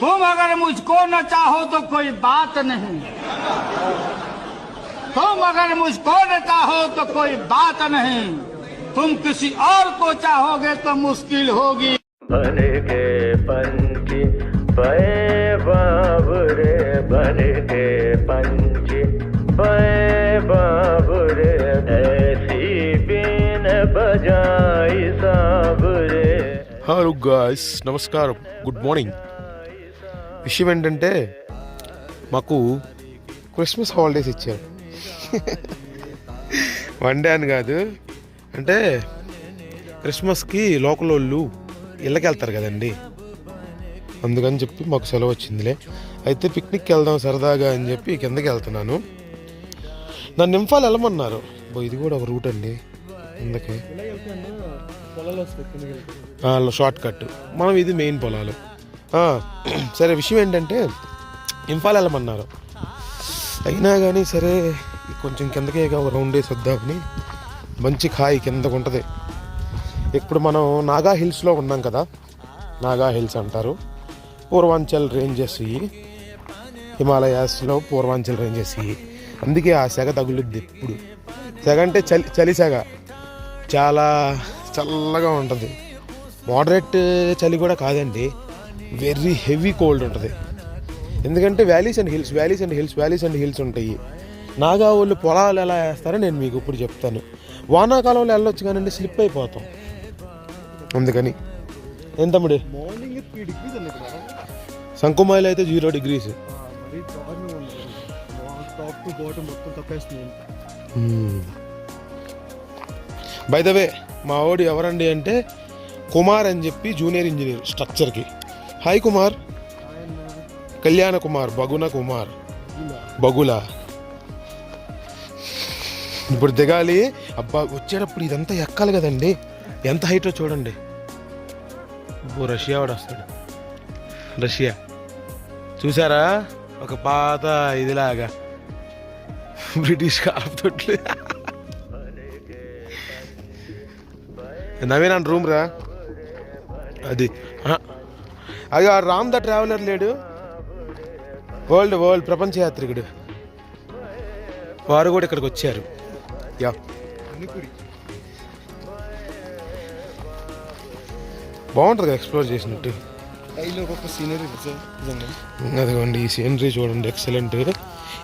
तुम अगर मुझको न चाहो तो कोई बात नहीं। तुम अगर मुझको न चाहो तो कोई बात नहीं। तुम किसी और को चाहोगे तो मुश्किल होगी। बने के पंछी बाबरे बने के पंछी बाबरे ऐसी बिन बजाई साबरे। हेलो गाइस नमस्कार गुड मॉर्निंग విషయం ఏంటంటే మాకు క్రిస్మస్ హాలిడేస్ ఇచ్చారు. వన్ డే అని కాదు. అంటే క్రిస్మస్కి లోకల్ వాళ్ళు ఇళ్ళకి వెళ్తారు కదండి. అందుకని చెప్పి మాకు సెలవు వచ్చిందిలే. అయితే పిక్నిక్కి వెళ్దాం సరదాగా అని చెప్పి కిందకి వెళ్తున్నాను. నన్ను ఇంఫాల్ వెళ్ళమన్నారు. ఇది కూడా ఒక రూట్ అండి. అందుకే. షార్ట్ కట్ మనం ఇది మెయిన్ పొలాలు. సరే విషయం ఏంటంటే ఇంఫాల్ వెళ్ళమన్నారు. అయినా కానీ సరే కొంచెం కిందకే ఒక రౌండ్ వేసి వద్దామని మంచి కాయి కిందకు ఉంటుంది. ఇప్పుడు మనం నాగా హిల్స్లో ఉన్నాం కదా నాగా హిల్స్ అంటారు. పూర్వాంచల్ రేంజెస్ ఇవి హిమాలయాస్లో పూర్వాంచల్ రేంజెస్ ఇవి అందుకే ఆ సెగ తగులుద్ది ఇప్పుడు సెగ అంటే చలి చలి సెగ. చాలా చల్లగా ఉంటుంది. మోడరేట్ చలి కూడా కాదండి. వెరీ హెవీ కోల్డ్ ఉంటుంది. ఎందుకంటే valleys and hills valleys and hills valleys and hills ఉంటాయి. నాగా వాళ్ళు పొలాలు ఎలా వేస్తారో నేను మీకు ఇప్పుడు చెప్తాను. వానాకాలంలో వెళ్ళొచ్చు కానీ స్లిప్ అయిపోతాం. అందుకని. ఏం తమ్ముడు? సంకుమాయిలు అయితే zero degrees. By the way మా వాడు ఎవరండి అంటే కుమార్ అని చెప్పి జూనియర్ ఇంజనీర్ స్ట్రక్చర్కి. హాయ్ కుమార్. కళ్యాణ కుమార్ బగున కుమార్. బగుల. ఇప్పుడు దిగాలి. అబ్బా వచ్చేటప్పుడు ఇదంతా ఎక్కాలి కదండి. ఎంత హైటో చూడండి. ఓ రష్యా వాడు వస్తాడు. రష్యా. చూసారా? ఒక పాత ఇదిలాగా. బ్రిటిష్ కాపుతొట్లు నవీన్ రూమ్ రా. అది. అది ఆ రామ్ ద ట్రావెలర్ లేడు. వరల్డ్ వరల్డ్ ప్రపంచ యాత్రికుడు. వారు కూడా ఇక్కడికి వచ్చారు. యా. బాగుంటుంది ఎక్స్ప్లోర్ చేసినట్టు. అదిగోండి ఈ సీనరీ చూడండి ఎక్సలెంట్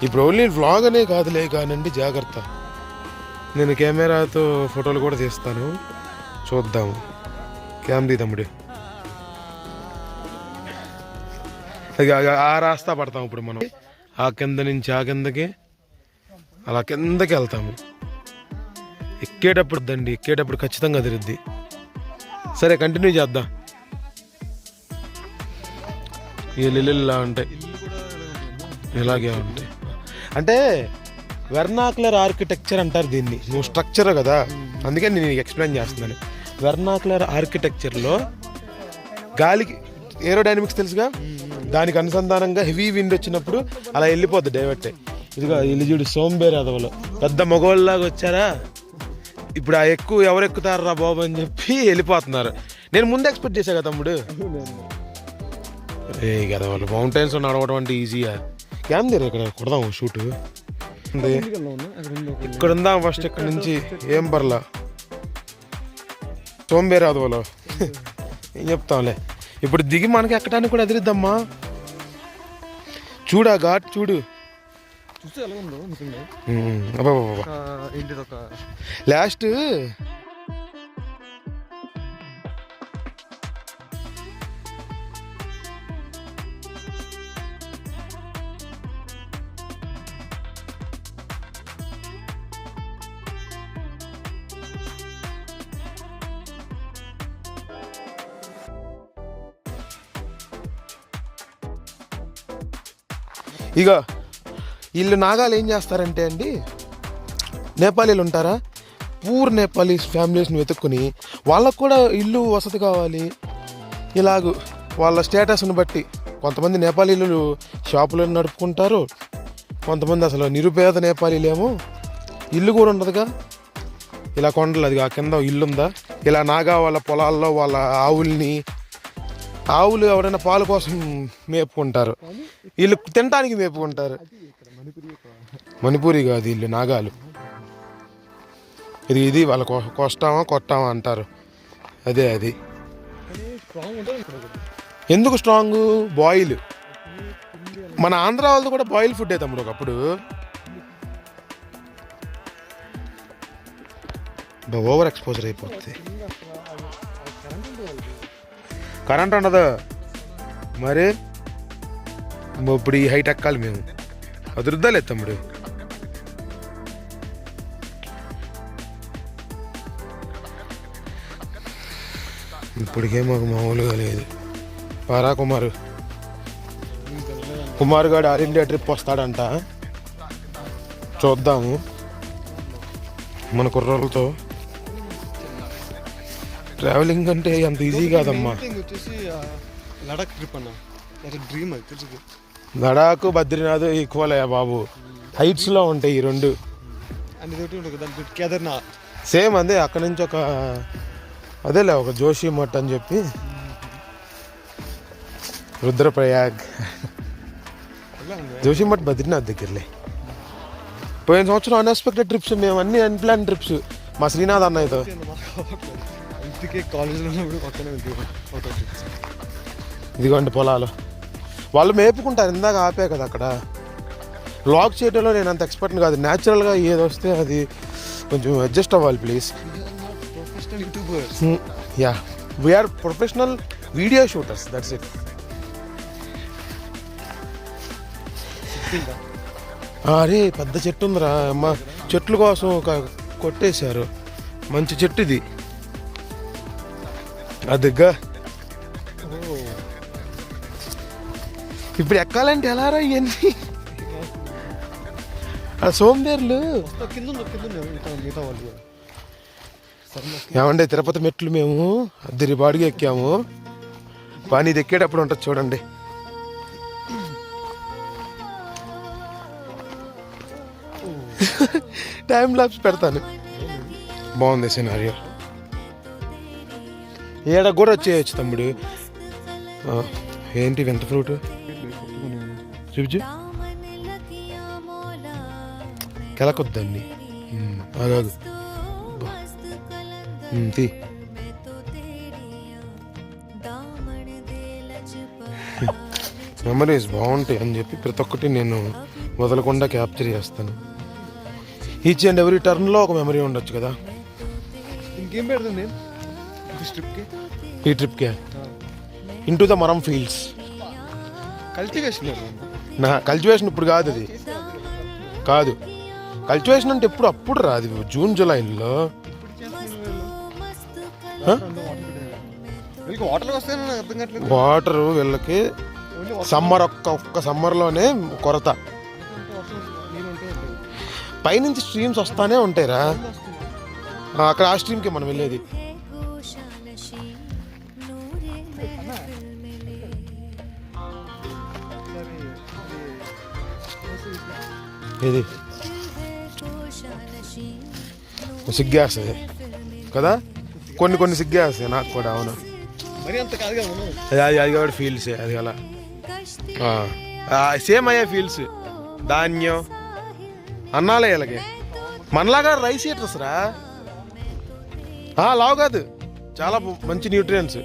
ఇప్పుడు ఓన్లీ వ్లాగ్ అనే కాదులే కానండి జాగ్రత్త. నేను కెమెరాతో ఫోటోలు కూడా తీస్తాను. చూద్దాము క్యామ్రీ తమ్ముడు. ఆ- ఆ రాస్తా పడతాం ఇప్పుడు మనం. ఆ కింద నుంచి ఆ కిందకి అలా కిందకి వెళ్తాము. ఎక్కేటప్పుడు దండి ఎక్కేటప్పుడు ఖచ్చితంగా తిరుద్ది. సరే కంటిన్యూ చేద్దాం. ఇలా ఉంటాయి. ఇలాగే ఉంటాయి. అంటే వెర్నాకులర్ ఆర్కిటెక్చర్ అంటారు దీన్ని. నువ్వు స్ట్రక్చర్ కదా. అందుకే నేను ఎక్స్ప్లెయిన్ చేస్తున్నాను. వెర్నాకులర్ ఆర్కిటెక్చర్లో గాలికి ఏరోడైనమిక్స్ తెలుసుగా? దానికి అనుసంధానంగా హెవీ విండ్ వచ్చినప్పుడు అలా వెళ్ళిపోద్ది డైవర్ట్. ఇదిగో ఇల్లు చూడు సోంబేర్ అదవలో. పెద్ద మగవాళ్ళలాగా వచ్చారా? ఇప్పుడు ఆ ఎక్కువ ఎవరు ఎక్కుతారా బాబు అని చెప్పి వెళ్ళిపోతున్నారు. నేను ముందు ఎక్స్పెక్ట్ చేశా కదా తమ్ముడు? ఏ కదా వాళ్ళు మౌంటైన్స్ నడవడం అంటే ఈజీయా? క్యామ్ దగ్గర ఇక్కడ కొడదాం షూట్? ఇక్కడ ఉందా. ఫస్ట్ ఇక్కడ నుంచి ఏం పర్లా? సోంబేరాదు వాళ్ళు ఏం చెప్తాంలే ఇప్పుడు దిగి మనకి ఎక్కడానికి కూడా ఎదిరిద్దమ్మా. చూడా ఘాట్ చూడు. చూస్తే ఎలా ఉందో లాస్ట్ ఇదిగో. వీళ్ళు నాగాలు ఏం చేస్తారంటే అండి నేపాలీలు ఉంటారా? పూర్ నేపాలీస్ ఫ్యామిలీస్ని వెతుక్కుని వాళ్ళకు కూడా ఇల్లు వసతి కావాలి. ఇలాగూ వాళ్ళ స్టేటస్ని బట్టి కొంతమంది నేపాలీలు షాపులను నడుపుకుంటారు కొంతమంది అసలు నిరుపేద నేపాలీలేమో ఇల్లు కూడా ఉండదుగా. ఇలా కొండలు అది ఆ కింద ఇల్లుందా? ఇలా నాగా వాళ్ళ పొలాల్లో వాళ్ళ ఆవుల్ని ఆవులు ఎవరైనా పాల కోసం మేపుకుంటారు. వీళ్ళు తినడానికి మేపుకుంటారు. మణిపూరి కాదు వీళ్ళు నాగాలు. ఇది ఇది వాళ్ళ కొ- కొస్తామా కొట్టామా అంటారు. అదే అది. ఎందుకు స్ట్రాంగ్? బాయిల్. మన ఆంధ్ర వాళ్ళది కూడా బాయిల్ ఫుడ్ తమ్ముడు ఒకప్పుడు. ఓవర్ ఎక్స్పోజర్ అయిపోతుంది కరెంట్ ఉండదు. మరి ఇప్పుడు ఈ హైట్ ఎక్కాలి మేము. అదురుద్దాలేదు తమ్ముడు. ఇప్పటికే మాకు మామూలుగా లేదు. పారా కుమారు. కుమార్ గారు ఆల్ ఇండియా ట్రిప్ వస్తాడంట. చూద్దాము. మన కుర్రోళ్ళతో ట్రావెలింగ్ అంటే అంత ఈజీ కాదమ్మా. వచ్చేసి లడాక్ ట్రిప్ అన్న. డ్రీమ్ అది తెలుసు లడాక్ బద్రీనాథ్ ఈక్వల్ అయ్యా బాబు. హైట్స్లో ఉంటాయి ఈ రెండు. అండ్ ఇదొకటి ఉంటుంది దాని పేరు కేదార్నాథ్. సేమ్ అదే అక్కడ నుంచి ఒక అదేలే ఒక జోషి మఠ్ అని చెప్పి. రుద్రప్రయాగ్. అలా ఉంది జోషి మఠ్ బద్రీనాథ్ దగ్గరలే. పోయిన సంవత్సరం అన్ఎక్స్పెక్టెడ్ ట్రిప్స్ మేము అన్ని అన్ప్లాన్ ట్రిప్స్ మా శ్రీనాథ్ అన్నయ్యతో. ఇంటికి కాలేజీలో ఉన్నప్పుడు పక్కనే ఇదిగోండి పొలాలు. వాళ్ళు మేపుకుంటారు ఇందాక ఆపే కదా అక్కడ. బ్లాగ్ చేయడంలో నేను అంత ఎక్స్పర్ట్ కాదు. న్యాచురల్గా ఏది వస్తే అది కొంచెం అడ్జస్ట్ అవ్వాలి please yeah we're professional video shooters that's it అరే పెద్ద చెట్టు ఉందిరా అమ్మ. చెట్ల కోసం ఒక కొట్టేశారు. మంచి చెట్టు ఇది. అదిగా. ఇప్పుడు ఎక్కాలంటే ఎలారా ఇవన్నీ? ఆ సరే ఏమంటే తిరుపతి మెట్లు మేము అద్దరి బాడిగా ఎక్కాము. కానీ ఇది ఎక్కేటప్పుడు ఉంటుంది చూడండి. టైం లాప్స్ పెడతాను. బాగుంది సినారియో ఏడ కూడా వచ్చేయచ్చు తమ్ముడు. ఏంటి వింత ఫ్రూట్? చూపించు కెలకొద్దండి. అలాగు తీ. మెమరీస్ బాగుంటాయి అని చెప్పి ప్రతి ఒక్కటి నేను వదలకుండా క్యాప్చర్ చేస్తాను. ఈచ్ అండ్ ఎవ్రీ టర్న్లో ఒక మెమరీ ఉండొచ్చు కదా. ఇంకేం పెడతాను నేను? ఈ ట్రిప్కి ఈ ట్రిప్కే ఇన్ టు ద మరం ఫీల్డ్స్ కల్టివేషన్ నా కల్టివేషన్ ఇప్పుడు కాదు అది. కాదు. కల్టివేషన్ అంటే ఎప్పుడు అప్పుడు రాదు. జూన్ జూలైలో వాటర్ వీళ్ళకి సమ్మర్ ఒక్క ఒక్క సమ్మర్లోనే కొరత. పైనుంచి స్ట్రీమ్స్ వస్తానే ఉంటాయిరా. అక్కడ ఆ స్ట్రీమ్కి మనం వెళ్ళేది. ఇది. సిగ్గేస్తుంది కదా? కొన్ని కొన్ని సిగ్గేస్తాయి నాకు కూడా అవును. అది అది అది కూడా ఫీల్స్ అది అలా. సేమ్ అయ్యే ఫీల్స్ ధాన్యం. అన్నాలే వీళ్ళకి మనలాగా రైస్ ఈటర్స్ రా? లావు కాదు. చాలా మంచి న్యూట్రియన్స్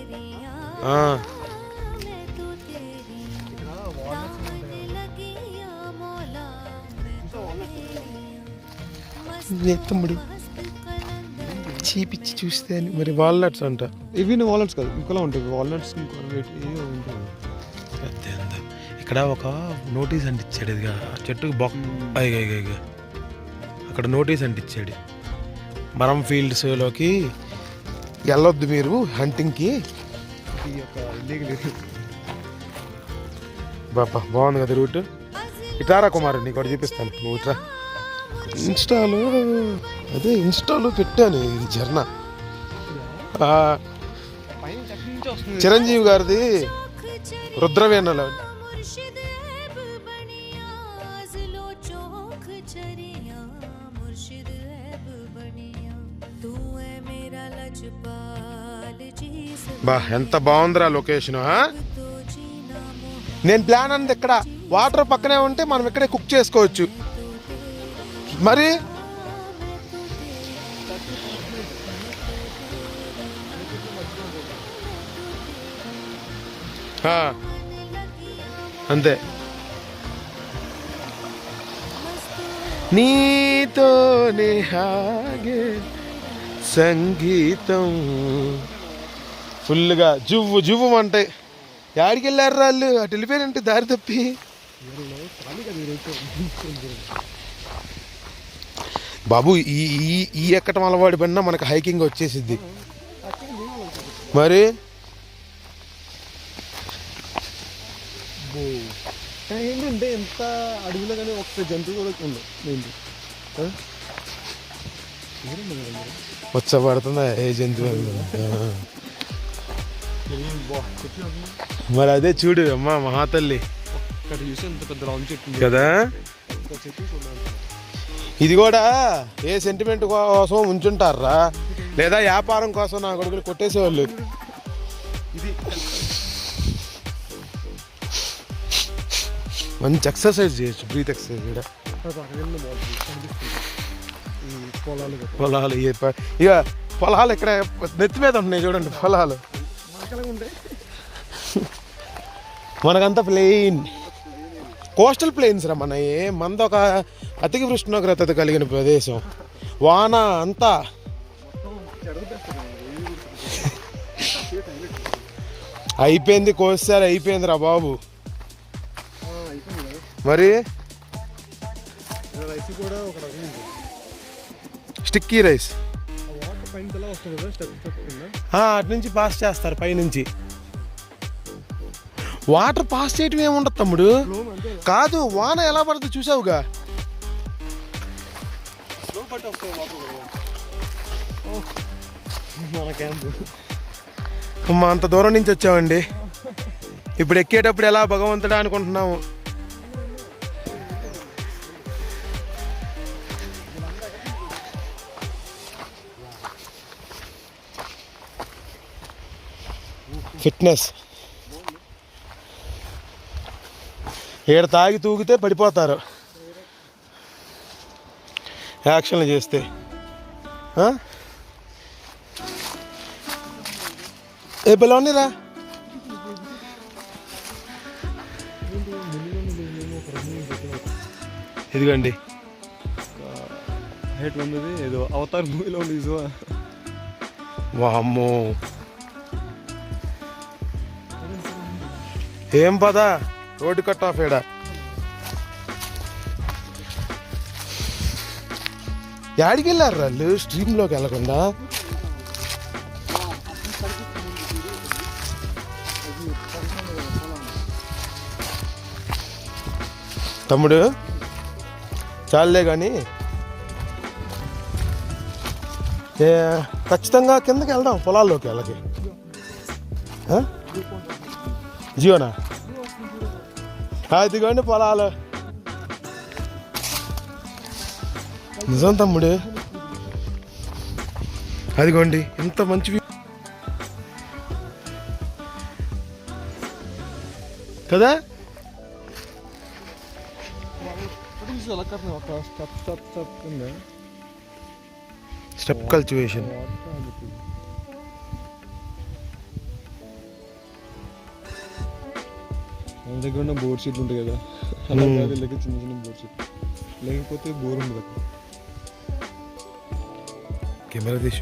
తమ్ముడు. చీపిచ్చి చూస్తే అని. మరి వాల్నట్స్ అంట. ఇవి వాల్నట్స్ కాదు ఇంకోలా ఉంటాయి. వాల్నట్స్ ఇంకో ఉంటాయి అంత. ఇక్కడ ఒక నోటీస్ అంటించాడు ఇదిగా. ఆ చెట్టుకు అయ్యి. అక్కడ నోటీస్ అంటించాడు మరం ఫీల్డ్స్లోకి వెళ్ళొద్దు మీరు హంటింగ్కి. ఈ యొక్క ఇల్లీగల్ బాబా బాగుంది కదా రూట్. ఇటారా కుమార్ నీకు ఒకటి చూపిస్తాను. నువ్వు ఇట్రా ఇన్స్టాలో అదే ఇన్స్టాలో పెట్టాను ఇది జర్నా. చిరంజీవి గారిది రుద్రవేణలో. బా ఎంత బాగుందిరా లొకేషన్ నేను ప్లాన్ అన్నది ఇక్కడ వాటర్ పక్కనే ఉంటే మనం ఇక్కడే కుక్ చేసుకోవచ్చు. మరి? అంతే. నీతోనే హాగే సంగీతం. ఫుల్గా జువ్వు జువ్వు అంటే యాడికి వెళ్ళారు వాళ్ళు అటు వెళ్ళిపోయారంటే దారి తప్పి? బాబు ఈ ఈ ఈ ఎక్కటం అలవాటు పడినా మనకు హైకింగ్ వచ్చేసిద్ది. మరి? ఏంటంటే ఎంత అడవిలో కానీ ఒక్క జంతువు కూడా ఉండదు? వచ్చ పడుతుందా? ఏ జంతువు. మరి అదే చూడు అమ్మా మహాతల్లి. కదా? ఇది కూడా ఏ సెంటిమెంట్ కోసం ఉంచుంటారా లేదా వ్యాపారం కోసం నా కొడుకులు కొట్టేసేవాళ్ళు. ఇది మంచి ఎక్సర్సైజ్ చేయొచ్చు బ్రీత్ ఎక్సర్సైజ్ కూడా. పొలాలు ఇక పొలాలు ఇక్కడ నెత్తి మీద ఉంటున్నాయి చూడండి పొలాలు. మనకంతా ప్లెయిన్ కోస్టల్ ప్లెయిన్స్ రా మన మనది ఒక అతికి ఉష్ణోగ్రత కలిగిన ప్రదేశం. వాన అంతా. అయిపోయింది కోసారి అయిపోయింది రా బాబు. మరి? Sticky rice. అటు నుంచి పాస్ చేస్తారు పైనుంచి. వాటర్ పాస్ చేయటం ఏముండదు తమ్ముడు. కాదు వాన ఎలా పడుతుంది చూసావుగా? క్యాంప్ అమ్మ అంత దూరం నుంచి వచ్చామండి ఇప్పుడు ఎక్కేటప్పుడు ఎలా భగవంతుడా అనుకుంటున్నాము ఫిట్నెస్ ఈడ తాగి తూగితే పడిపోతారు. యాక్షన్లు చేస్తే? ఏ పిల్లవనిరా ఇదిగోండి. హైట్ ఉంది ఏదో అవతార్ మూవీలో ఉంది వామ్మో. ఏం పదా? రోడ్డు కట్ ఆఫ్ ఏడా? యాడికి వెళ్ళారు వాళ్ళు? స్ట్రీమ్లోకి వెళ్ళకుండా? తమ్ముడు చాలే కానీ ఖచ్చితంగా కిందకి వెళ్దాం పొలాల్లోకి వెళ్ళకి. జీవనా అదిగోండి పొలాలు. నిజం తమ్ముడు. అదిగోండి ఎంత మంచి. కదా? స్టెప్ స్టెప్ మన దగ్గర ఉన్న బోర్ షీట్లు ఉంటాయి కదా అలా వీళ్ళకి చిన్న చిన్న బోర్ షీట్ లేకపోతే బోర్ ఉండదు. కెమెరా తీసి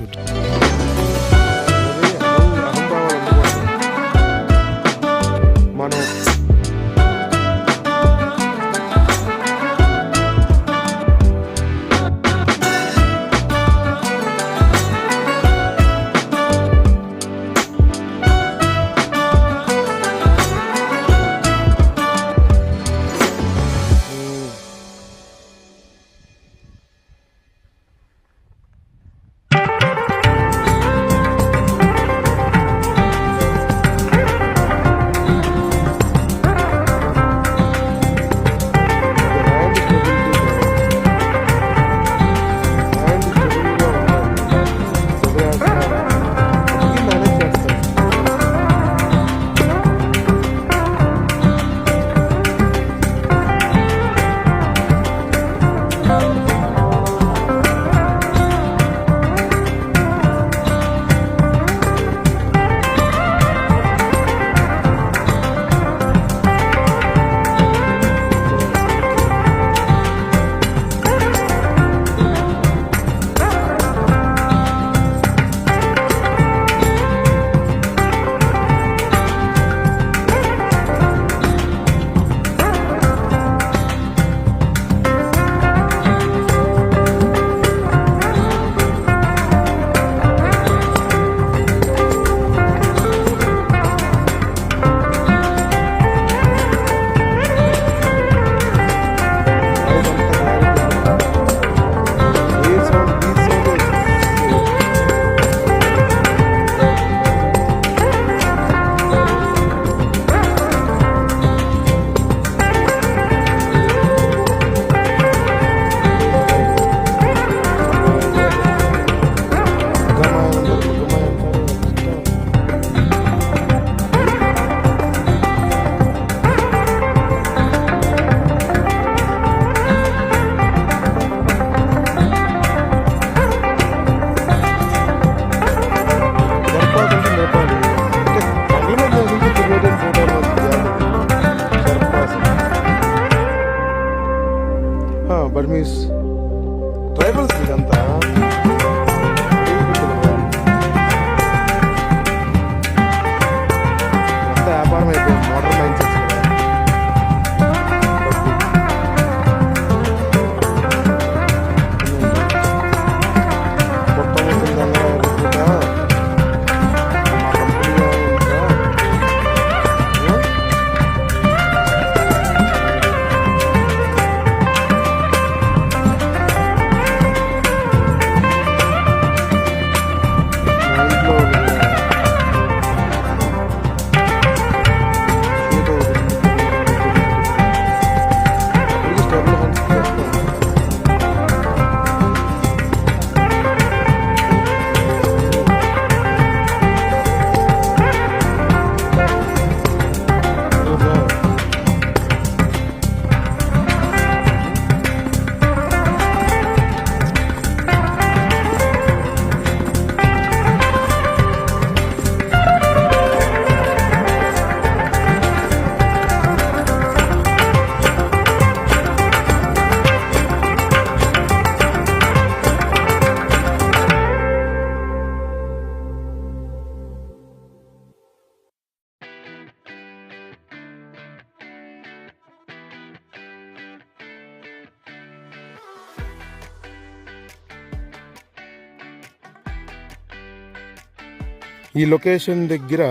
ఈ లొకేషన్ దగ్గర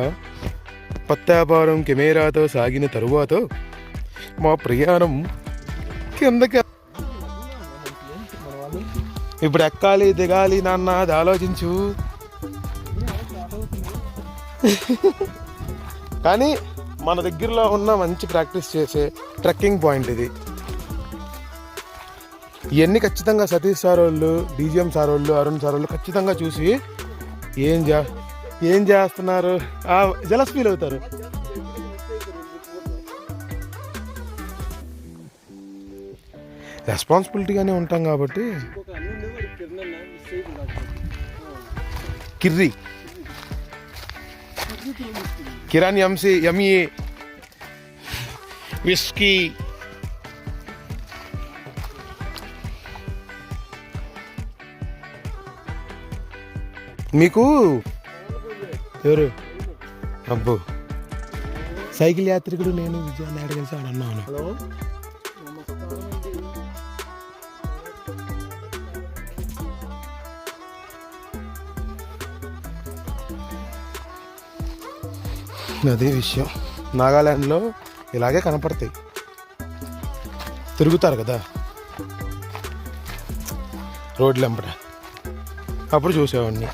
పత్తాపారం కెమెరాతో సాగిన తరువాత మా ప్రయాణం కిందకి ఇప్పుడు ఎక్కాలి దిగాలి నాన్న అది ఆలోచించు. కానీ మన దగ్గరలో ఉన్న మంచి ప్రాక్టీస్ చేసే ట్రెక్కింగ్ పాయింట్ ఇది. ఇవన్నీ ఖచ్చితంగా సతీష్ సార్ వాళ్ళు డీజీఎం సార్ వాళ్ళు అరుణ్ సార్ వాళ్ళు ఖచ్చితంగా చూసి ఏం చే ఏం చేస్తున్నారు? జలస్ ఫీల్ అవుతారు. రెస్పాన్సిబిలిటీగానే ఉంటాం కాబట్టి. కిర్రీ కిర్రి. Kiran MC ME. విస్కీ. మీకు ఎవరు? అబ్బో. సైకిల్ యాత్రికుడు నేను విజయాన్ని అడగలిసి అన్నాను నమస్కారం అండి అదే విషయం. నాగాల్యాండ్లో ఇలాగే కనపడతాయి. తిరుగుతారు కదా? రోడ్లు వెంబడ అప్పుడు చూసేవాడిని.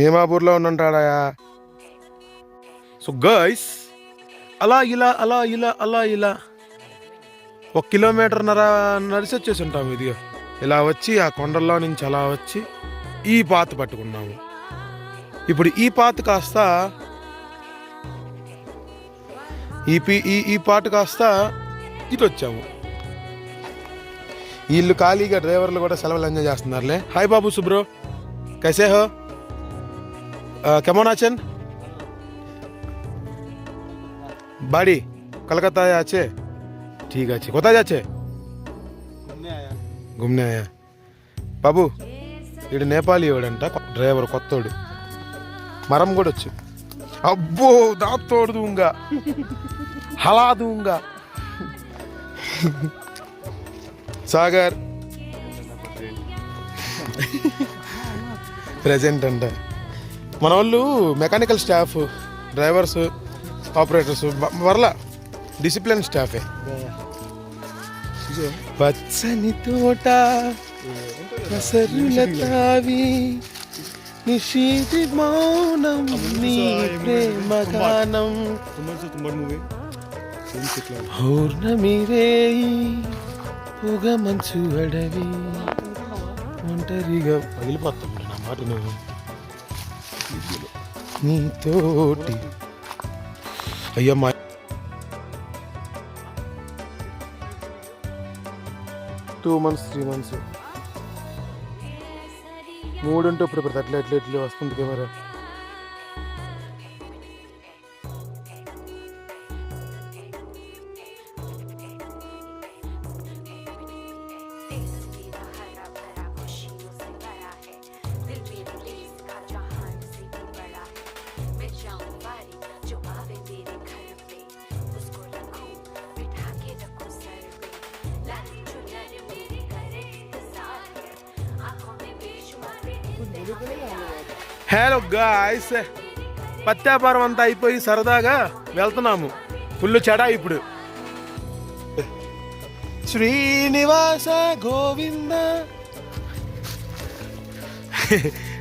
నేమాపూర్లో ఉండుంటాడాయా? సో గర్ల్స్ అలా ఇలా అలా ఇలా అలా ఇలా. ఒక కిలోమీటర్ నర నడిచి వచ్చేసి ఉంటాం ఇది ఇలా వచ్చి ఆ కొండల్లో నుంచి అలా వచ్చి ఈ పాత పట్టుకున్నాము. ఇప్పుడు ఈ పాత కాస్త ఈ ఈ ఈ పాట కాస్త ఇటు వచ్చాము వీళ్ళు ఖాళీగా డ్రైవర్లు కూడా సెలవులు ఎంజాయ్ చేస్తున్నారులే. హాయ్ బాబు సుబ్రో. కసేహో কেমন আছেন বাড়ি কলকাতায় আছে ঠিক আছে কোথায় যাচ্ছে ঘুমনে আয়া বাবু ఈడు నేపాలి వాడంట డ్రైవర్ కొత్తోడు మరం కూడా వచ్చి అబ్బో దాత్తోడు దూంగ హలా దూంగ సాగర్ ప్రజెంట్ అంటే మన వాళ్ళు మెకానికల్ స్టాఫ్ డ్రైవర్స్ ఆపరేటర్స్ వరల డిసిప్లిన్ స్టాఫే పచ్చని తోట పసరుల తావి నిషీది మౌనం నీ ప్రేమ పౌర్ణమి రేయి పొగ మంచు అడవి. ఒంటరిగా పగిలిపోతాం నా మాట నువ్వు. నీతోటి అయ్యా మా టూ మంత్స్ త్రీ మంత్స్ మూడుంటే ఇప్పుడు ఇప్పుడు అట్లా ఎట్లా ఎట్లా వస్తుంది కెమెరా Peace. హలో గాయస్ పత్యాపారం అంతా అయిపోయి సరదాగా వెళ్తున్నాము. ఫుల్ చెడా ఇప్పుడు. శ్రీనివాస గోవింద.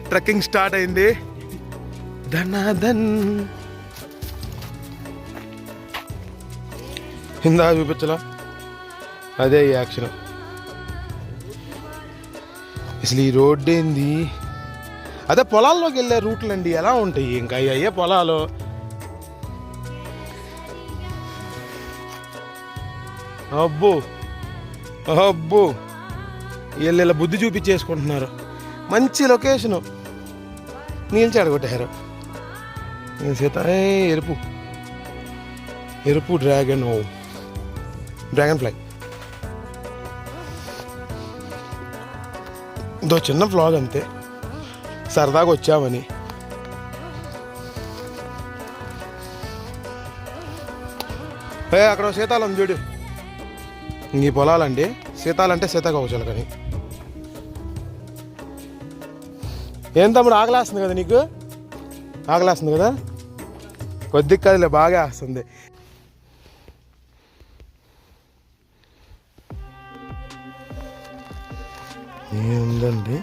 ట్రెక్కింగ్ స్టార్ట్ అయింది. ధనాధన్. ఇందా చూపించలా? అదే ఈ యాక్షన్. అసలు ఈ రోడ్డు ఏంది అదే పొలాల్లోకి వెళ్ళే రూట్లు అండి ఎలా ఉంటాయి? ఇంకా అయ్యే పొలాలు. అబ్బు అబ్బు. వీళ్ళు ఇలా బుద్ధి చూపించేసుకుంటున్నారు. మంచి లొకేషను. నీళ్ళు చెడగొట్టారు సీత ఎరుపు. ఎరుపు డ్రాగన్ ఓ. డ్రాగన్ ఫ్లై ఇదో చిన్న ఫ్లాగ్ అంతే. సరదాగా వచ్చామని. ఏ అక్కడ సీతాలం చూడు. ఈ పొలాలండి. సీతాలంటే సీతాకోవచాలి కానీ ఏం తమ్ముడు ఆకలేస్తుంది కదా నీకు? ఆకలేస్తుంది కదా? కొద్దిగా కదిలే బాగా వస్తుంది. ఏముందండి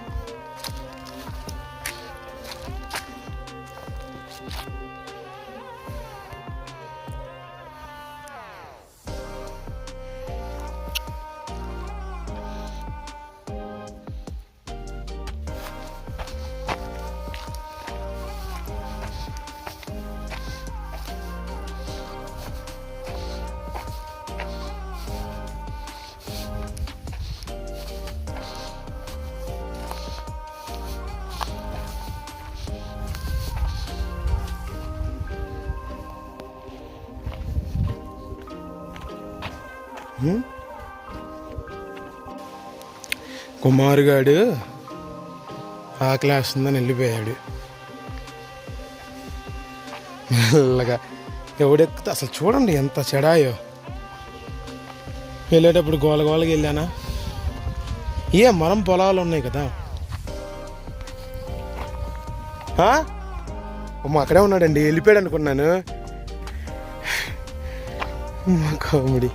కుమారుగాడు ఆకలేస్తుందని వెళ్ళిపోయాడు మెల్లగా ఎవడెక్కితే అసలు చూడండి ఎంత చెడాయో. వెళ్ళేటప్పుడు గోల గోలకి వెళ్ళానా? ఏ మనం పొలాలు ఉన్నాయి కదా. అమ్మ అక్కడే ఉన్నాడండి వెళ్ళిపోయాడు అనుకున్నాను. మా కామెడీ.